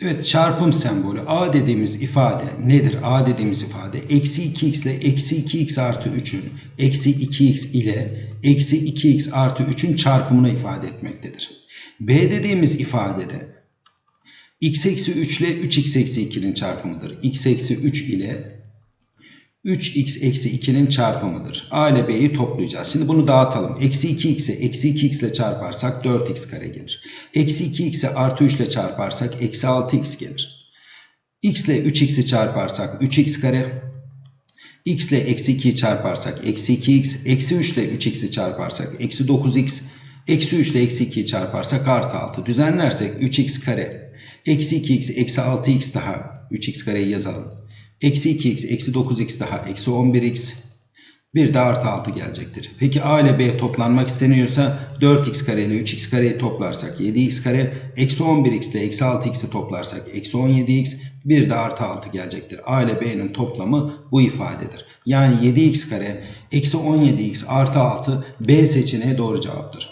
Evet çarpım sembolü A dediğimiz ifade nedir? A dediğimiz ifade eksi 2x ile eksi 2x artı 3'ün eksi 2x ile eksi 2x artı 3'ün çarpımını ifade etmektedir. B dediğimiz ifadede x eksi 3 ile 3x eksi 2'nin çarpımıdır. x eksi 3 ile 3x eksi 2'nin çarpımıdır. A ile B'yi toplayacağız. Şimdi bunu dağıtalım. Eksi 2x'i eksi 2x ile çarparsak 4x kare gelir. Eksi 2x'i artı 3 ile çarparsak eksi 6x gelir. x ile 3x'i çarparsak 3x kare. x ile eksi 2'yi çarparsak eksi 2x. Eksi 3 ile 3x'i çarparsak eksi 9x. Eksi 3 ile eksi 2'yi çarparsak artı 6. Düzenlersek 3x kare. Eksi 2x eksi 6x daha. 3x kareyi yazalım. Eksi 2x eksi 9x daha eksi 11x. Bir de artı 6 gelecektir. Peki a ile b toplanmak isteniyorsa 4x kare ile 3x kareyi toplarsak 7x kare. Eksi 11x ile eksi 6x'i toplarsak eksi 17x. Bir de artı 6 gelecektir. a ile b'nin toplamı bu ifadedir. Yani 7x kare eksi 17x artı 6 b seçeneği doğru cevaptır.